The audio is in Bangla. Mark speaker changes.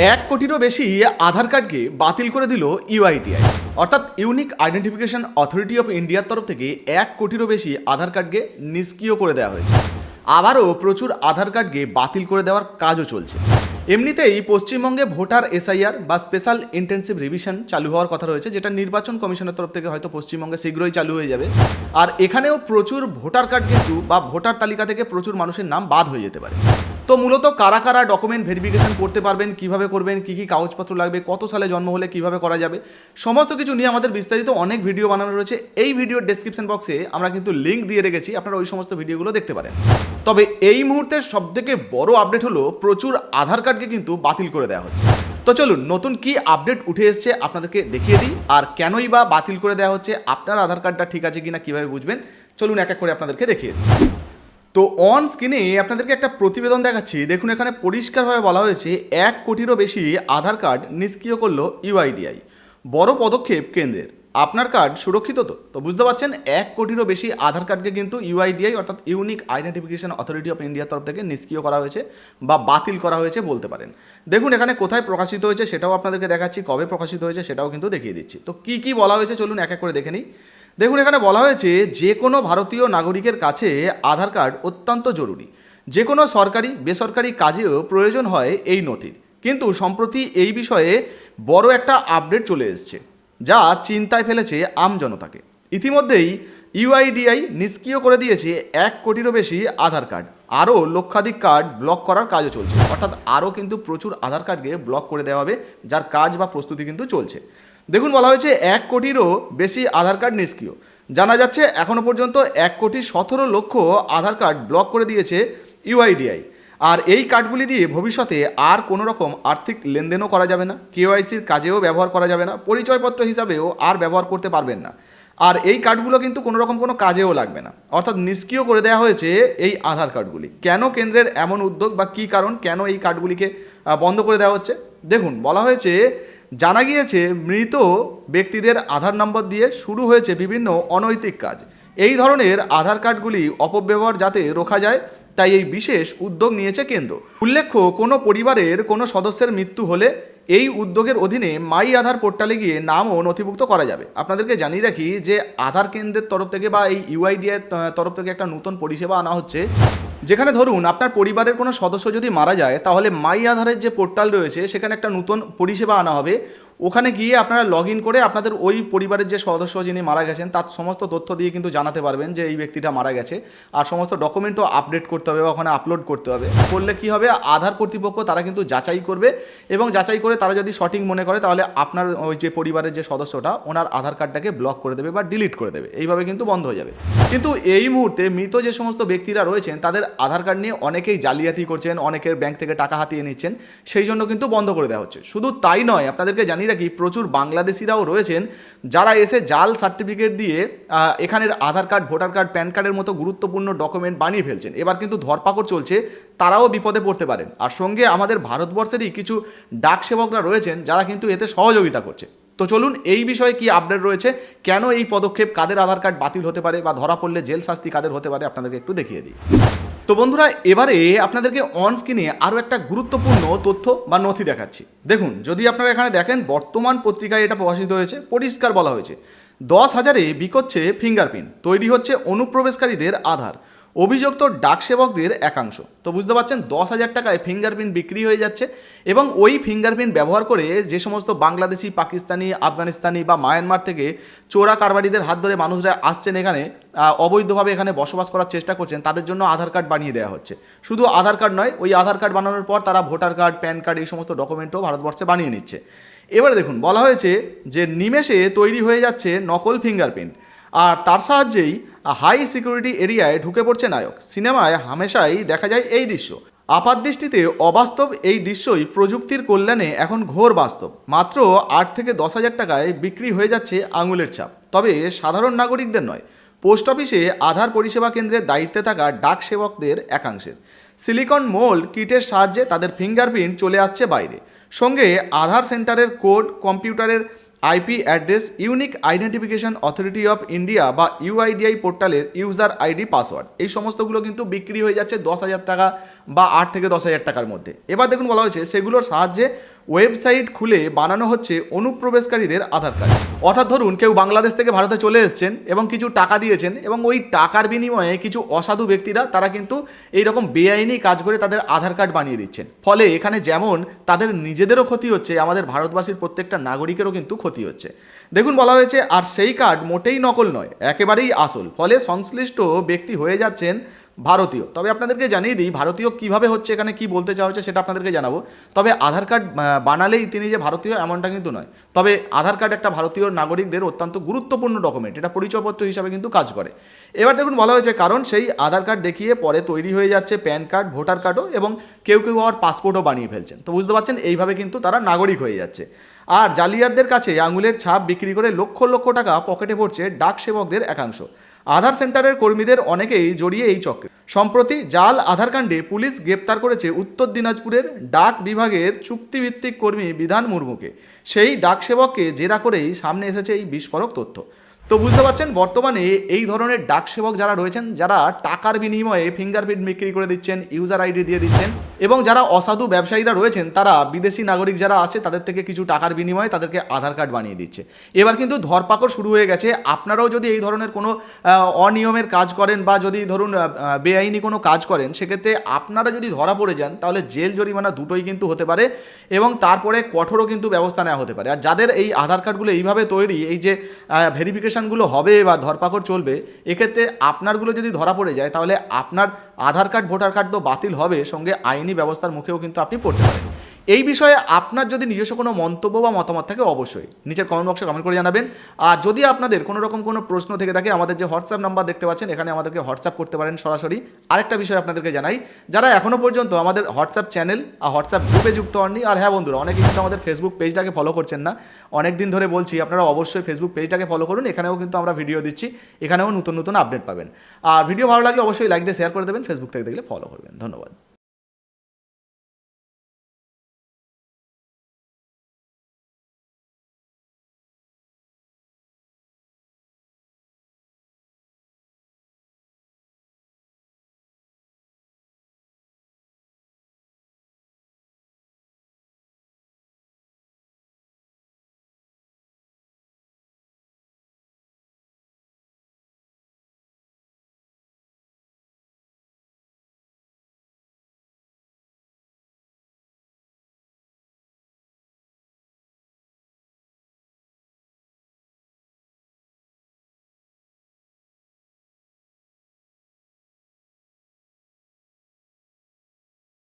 Speaker 1: এক কোটিরও বেশি আধার কার্ডকে বাতিল করে দিল ইউআইডিআই। অর্থাৎ ইউনিক আইডেন্টিফিকেশন অথরিটি অফ ইন্ডিয়ার তরফ থেকে এক কোটিরও বেশি আধার কার্ডকে নিষ্ক্রিয় করে দেওয়া হয়েছে। আবারও প্রচুর আধার কার্ডকে বাতিল করে দেওয়ার কাজও চলছে। এমনিতেই পশ্চিমবঙ্গে ভোটার এসআইআর বা স্পেশাল ইন্টেন্সিভ রিভিশন চালু হওয়ার কথা রয়েছে, যেটা নির্বাচন কমিশনের তরফ থেকে হয়তো পশ্চিমবঙ্গে শীঘ্রই চালু হয়ে যাবে। আর এখানেও প্রচুর ভোটার কার্ড কিন্তু বা ভোটার তালিকা থেকে প্রচুর মানুষের নাম বাদ হয়ে যেতে পারে। তো মূলত কারা কারা ডকুমেন্ট ভেরিফিকেশন করতে পারবেন, কীভাবে করবেন, কি কি কাগজপত্র লাগবে, কত সালে জন্ম হলে কীভাবে করা যাবে, সমস্ত কিছু নিয়ে আমাদের বিস্তারিত অনেক ভিডিও বানানো রয়েছে। এই ভিডিওর ডেসক্রিপশন বক্সে আমরা কিন্তু লিঙ্ক দিয়ে রেখেছি, আপনারা ওই সমস্ত ভিডিওগুলো দেখতে পারেন। তবে এই মুহূর্তে সবথেকে বড় আপডেট হলো, প্রচুর আধার কার্ডকে কিন্তু বাতিল করে দেওয়া হচ্ছে। তো চলুন, নতুন কি আপডেট উঠে এসছে আপনাদেরকে দেখিয়ে দিই, আর কেনই বা বাতিল করে দেওয়া হচ্ছে, আপনার আধার কার্ডটা ঠিক আছে কিনা কীভাবে বুঝবেন, চলুন এক এক করে আপনাদেরকে দেখিয়ে দিই। তো অন স্ক্রিনে আপনাদেরকে একটা প্রতিবেদন দেখাচ্ছি। দেখুন, এখানে পরিষ্কারভাবে বলা হয়েছে, এক কোটিরও বেশি আধার কার্ড নিষ্ক্রিয় করল ইউআইডিআই। বড় পদক্ষেপ কেন্দ্রের। আপনার কার্ড সুরক্ষিত তো? তো বুঝতে পারছেন, এক কোটিরও বেশি আধার কার্ডকে কিন্তু ইউআইডিআই, অর্থাৎ ইউনিক আইডেন্টিফিকেশন অথরিটি অফ ইন্ডিয়ার তরফ থেকে নিষ্ক্রিয় করা হয়েছে বা বাতিল করা হয়েছে বলতে পারেন। দেখুন, এখানে কোথায় প্রকাশিত হয়েছে সেটাও আপনাদেরকে দেখাচ্ছি, কবে প্রকাশিত হয়েছে সেটাও কিন্তু দেখিয়ে দিচ্ছি। তো কি কি বলা হয়েছে চলুন এক এক করে দেখে নিই। দেখুন, এখানে বলা হয়েছে যে কোনো ভারতীয় নাগরিকের কাছে আধার কার্ড অত্যন্ত জরুরি। যে কোনো সরকারি, বেসরকারি কাজেও প্রয়োজন হয় এই নথির। কিন্তু সম্প্রতি এই বিষয়ে বড় একটা আপডেট চলে এসেছে, যা চিন্তায় ফেলেছে আম জনতাকে। ইতিমধ্যেই ইউআইডিআই নিষ্ক্রিয় করে দিয়েছে এক কোটিরও বেশি আধার কার্ড। আরও লক্ষাধিক কার্ড ব্লক করার কাজও চলছে। অর্থাৎ আরও কিন্তু প্রচুর আধার কার্ডকে ব্লক করে দেওয়া হবে, যার কাজ বা প্রস্তুতি কিন্তু চলছে। দেখুন, বলা হয়েছে এক কোটিরও বেশি আধার কার্ড নিষ্ক্রিয়। জানা যাচ্ছে এখনও পর্যন্ত এক কোটি সতেরো লক্ষ আধার কার্ড ব্লক করে দিয়েছে ইউআইডিআই। আর এই কার্ডগুলি দিয়ে ভবিষ্যতে আর কোনো রকম আর্থিক লেনদেনও করা যাবে না, কেওয়াইসির কাজেও ব্যবহার করা যাবে না, পরিচয়পত্র হিসাবেও আর ব্যবহার করতে পারবেন না। আর এই কার্ডগুলো কিন্তু কোনো রকম কোনো কাজেও লাগবে না। অর্থাৎ নিষ্ক্রিয় করে দেওয়া হয়েছে এই আধার কার্ডগুলি। কেন কেন্দ্রের এমন উদ্যোগ বা কী কারণ, কেন এই কার্ডগুলিকে বন্ধ করে দেওয়া হচ্ছে? দেখুন, বলা হয়েছে জানা গিয়েছে, মৃত ব্যক্তিদের আধার নম্বর দিয়ে শুরু হয়েছে বিভিন্ন অনৈতিক কাজ। এই ধরনের আধার কার্ডগুলি অপব্যবহার যাতে রোখা যায়, তাই এই বিশেষ উদ্যোগ নিয়েছে কেন্দ্র। উল্লেখ্য, কোনো পরিবারের কোনো সদস্যের মৃত্যু হলে এই উদ্যোগের অধীনে মাই আধার পোর্টালে গিয়ে নামও নথিভুক্ত করা যাবে। আপনাদেরকে জানিয়ে রাখি যে, আধার কেন্দ্রের তরফ থেকে বা এই ইউআইডিআর তরফ থেকে একটা নতুন পরিষেবা আনা হচ্ছে। যেখানে ধরুন আপনার পরিবারের কোনো সদস্য যদি মারা যায়, তাহলে মাই আধারের যে পোর্টাল রয়েছে, সেখানে একটা নতুন পরিষেবা আনা হবে। ওখানে গিয়ে আপনারা লগ ইন করে আপনাদের ওই পরিবারের যে সদস্য যিনি মারা গেছেন, তার সমস্ত তথ্য দিয়ে কিন্তু জানাতে পারবেন যে এই ব্যক্তিটা মারা গেছে। আর সমস্ত ডকুমেন্টও আপডেট করতে হবে বা ওখানে আপলোড করতে হবে। করলে কি হবে? আধার কর্তৃপক্ষ তারা কিন্তু যাচাই করবে এবং যাচাই করে তারা যদি সঠিক মনে করে, তাহলে আপনার ওই যে পরিবারের যে সদস্যটা, ওনার আধার কার্ডটাকে ব্লক করে দেবে বা ডিলিট করে দেবে। এইভাবে কিন্তু বন্ধ হয়ে যাবে। কিন্তু এই মুহূর্তে মৃত যে সমস্ত ব্যক্তিরা রয়েছেন, তাদের আধার কার্ড নিয়ে অনেকেই জালিয়াতি করছেন, অনেকের ব্যাংক থেকে টাকা হাতিয়ে নিচ্ছেন, সেই জন্য কিন্তু বন্ধ করে দেওয়া হচ্ছে। শুধু তাই নয়, আপনাদেরকে জানিয়ে রাখি প্রচুর বাংলাদেশিরাও রয়েছেন, যারা এসে জাল সার্টিফিকেট দিয়ে এখানের Aadhaar card, voter card, PAN কার্ডের মতো গুরুত্বপূর্ণ ডকুমেন্ট বানিয়ে ফেলছেন। এবার কিন্তু ধরপাকড় চলছে, তারাও বিপদে পড়তে পারেন। আর সঙ্গে আমাদের ভারতবর্ষেরই কিছু ডাক সেবকরা রয়েছেন, যারা কিন্তু এতে সহযোগিতা করছে। তো চলুন, এই বিষয়ে কি আপডেট রয়েছে? কেন এই পদক্ষেপ কাদের আধার কার্ড বাতিল হতে পারে বা ধরা পড়লে জেল শাস্তি কাদের হতে পারে আপনাদেরকে একটু দেখিয়ে দিই। তো বন্ধুরা, এবারে আপনাদেরকে অন স্ক্রিনে আরও একটা গুরুত্বপূর্ণ তথ্য বা নথি দেখাচ্ছি। দেখুন, যদি আপনারা এখানে দেখেন, বর্তমান পত্রিকায় এটা প্রকাশিত হয়েছে, পরিষ্কার বলা হয়েছে। দশ হাজারে বিকোচ্ছে ফিঙ্গারপ্রিন্ট তৈরি হচ্ছে অনুপ্রবেশকারীদের আধার, অভিযুক্ত ডাক সেবকদের একাংশ। তো বুঝতে পারছেন, দশ হাজার টাকায় ফিঙ্গারপ্রিন্ট বিক্রি হয়ে যাচ্ছে এবং ওই ফিঙ্গারপ্রিন্ট ব্যবহার করে যে সমস্ত বাংলাদেশি, পাকিস্তানি, আফগানিস্তানি বা মায়ানমার থেকে চোরা কারবারিদের হাত ধরে মানুষরা আসছেন এখানে অবৈধভাবে এখানে বসবাস করার চেষ্টা করছেন, তাদের জন্য আধার কার্ড বানিয়ে দেওয়া হচ্ছে। শুধু আধার কার্ড নয়, ওই আধার কার্ড বানানোর পর তারা ভোটার কার্ড, প্যান কার্ড, এই সমস্ত ডকুমেন্টও ভারতবর্ষে বানিয়ে নিচ্ছে। এবারে দেখুন, বলা হয়েছে যে নিমেষে তৈরি হয়ে যাচ্ছে নকল ফিঙ্গারপ্রিন্ট। আর তার সাহায্যেই হাই সিকিউরিটি এরিয়ায় ঢুকে পড়ছে নায়ক। সিনেমায় হামেশাই দেখা যায় এই দৃশ্য। আপাত দৃষ্টিতে অবাস্তব এই দৃশ্যই প্রযুক্তির কল্যাণে এখন ঘোর বাস্তব। মাত্র আট থেকে দশ হাজার টাকায় বিক্রি হয়ে যাচ্ছে আঙুলের ছাপ। তবে সাধারণ নাগরিকদের নয় পোস্ট অফিসে আধার পরিষেবা কেন্দ্রের দায়িত্বে থাকা ডাক সেবকদের একাংশের। সিলিকন মোল কিটের সাহায্যে তাদের ফিঙ্গারপ্রিন্ট চলে আসছে বাইরে। সঙ্গে আধার সেন্টারের কোড, কম্পিউটারের IP address, unique identification authority of India বা ইউআইডিআই পোর্টালের ইউজার আইডি, পাসওয়ার্ড। এই সমস্তগুলো কিন্তু বিক্রি হয়ে যাচ্ছে দশ হাজার টাকা বা আট থেকে দশ হাজার টাকার মধ্যে। এবার দেখুন বলা হয়েছে, সেগুলোর সাহায্যে ওয়েবসাইট খুলে বানানো হচ্ছে অনুপ্রবেশকারীদের আধার কার্ড। অর্থাৎ ধরুন, কেউ বাংলাদেশ থেকে ভারতে চলে এসছেন এবং কিছু টাকা দিয়েছেন এবং ওই টাকার বিনিময়ে কিছু অসাধু ব্যক্তিরা তারা কিন্তু এই রকম বেআইনি কাজ করে তাদের আধার কার্ড বানিয়ে দিচ্ছেন। ফলে এখানে যেমন তাদের নিজেদেরও ক্ষতি হচ্ছে, আমাদের ভারতবাসীর প্রত্যেকটা নাগরিকেরও কিন্তু ক্ষতি হচ্ছে। দেখুন বলা হয়েছে, আর সেই কার্ড মোটেই নকল নয়, একেবারেই আসল। ফলে সংশ্লিষ্ট ব্যক্তি হয়ে যাচ্ছেন ভারতীয়। তবে আপনাদেরকে জানিয়ে দিই, ভারতীয় কীভাবে হচ্ছে, এখানে কি বলতে চাওয়া হচ্ছে সেটা আপনাদেরকে জানাব। তবে আধার কার্ড বানালেই তিনি যে ভারতীয়, এমনটা কিন্তু নয়। তবে আধার কার্ড একটা ভারতীয় নাগরিকদের অত্যন্ত গুরুত্বপূর্ণ ডকুমেন্ট এটা পরিচয়পত্র হিসাবে কিন্তু কাজ করে। এবার দেখুন বলা হয়েছে, কারণ সেই আধার কার্ড দেখিয়ে পরে তৈরি হয়ে যাচ্ছে প্যান কার্ড, ভোটার কার্ডও এবং কেউ কেউ আবার পাসপোর্টও বানিয়ে ফেলছেন। তো বুঝতে পারছেন, এইভাবে কিন্তু তারা নাগরিক হয়ে যাচ্ছে। আর জালিয়াতদের কাছে আঙুলের ছাপ বিক্রি করে লক্ষ লক্ষ টাকা পকেটে ভরছে ডাক সেবকদের একাংশ। আধার সেন্টারের কর্মীদের অনেকেই জড়িয়ে এই চক্রে। সম্প্রতি জাল আধার কাণ্ডে পুলিশ গ্রেপ্তার করেছে উত্তর দিনাজপুরের ডাক বিভাগের চুক্তিভিত্তিক কর্মী বিধান মুর্মুকে। সেই ডাক সেবককে জেরা করেই সামনে এসেছে এই বিস্ফোরক তথ্য। তো বুঝতে পারছেন, বর্তমানে এই ধরনের ডাক সেবক যারা রয়েছেন, যারা টাকার বিনিময়ে ফিঙ্গারপ্রিন্ট বিক্রি করে দিচ্ছেন, ইউজার আইডি দিয়ে দিচ্ছেন এবং যারা অসাধু ব্যবসায়ীরা রয়েছেন, তারা বিদেশি নাগরিক যারা আছে, তাদের থেকে কিছু টাকার বিনিময়ে তাদেরকে আধার কার্ড বানিয়ে দিচ্ছে। এবার কিন্তু ধরপাকড় শুরু হয়ে গেছে। আপনারাও যদি এই ধরনের কোনো অনিয়মের কাজ করেন বা যদি ধরুন বেআইনি কোনো কাজ করেন, সেক্ষেত্রে আপনারা যদি ধরা পড়ে যান, তাহলে জেল জরিমানা দুটোই কিন্তু হতে পারে এবং তারপরে কঠোরও কিন্তু ব্যবস্থা নেওয়া হতে পারে। আর যাদের এই আধার কার্ডগুলো এইভাবে তৈরি, এই যে ভেরিফিকেশানগুলো হবে বা ধরপাকড় চলবে, এক্ষেত্রে আপনারগুলো যদি ধরা পড়ে যায়, তাহলে আপনার আধার কার্ড, ভোটার কার্ড তো বাতিল হবে, সঙ্গে আইনি ব্যবস্থার মুখেও কিন্তু আপনি পড়তে পারেন। এই বিষয়ে আপনার যদি নিজস্ব কোনো মন্তব্য বা মতামত থাকে, অবশ্যই নিচের কমেন্ট বক্সে কমেন্ট করে জানাবেন। আর যদি আপনাদের কোনো রকম কোনো প্রশ্ন থেকে থাকে, আমাদের যে হোয়াটসঅ্যাপ নাম্বার দেখতে পাচ্ছেন, এখানে আমাদেরকে হোয়াটসঅ্যাপ করতে পারেন সরাসরি। আরেকটা বিষয় আপনাদেরকে জানাই, যারা এখনও পর্যন্ত আমাদের হোয়াটসঅ্যাপ চ্যানেল আর হোয়াটসঅ্যাপ গ্রুপে যুক্ত হননি, আর হ্যাঁ বন্ধুরা, অনেকে কিন্তু আমাদের ফেসবুক পেজটাকে ফলো করছেন না। অনেক দিন ধরে বলছি, আপনারা অবশ্যই ফেসবুক পেজটাকে ফলো করুন, এখানেও কিন্তু আমরা ভিডিও দিচ্ছি, এখানেও নতুন নতুন আপডেট পাবেন। আর ভিডিও ভালো লাগলে অবশ্যই লাইক দিয়ে শেয়ার করে দেবেন ফেসবুক থেকে দেখলে ফলো করবেন। ধন্যবাদ।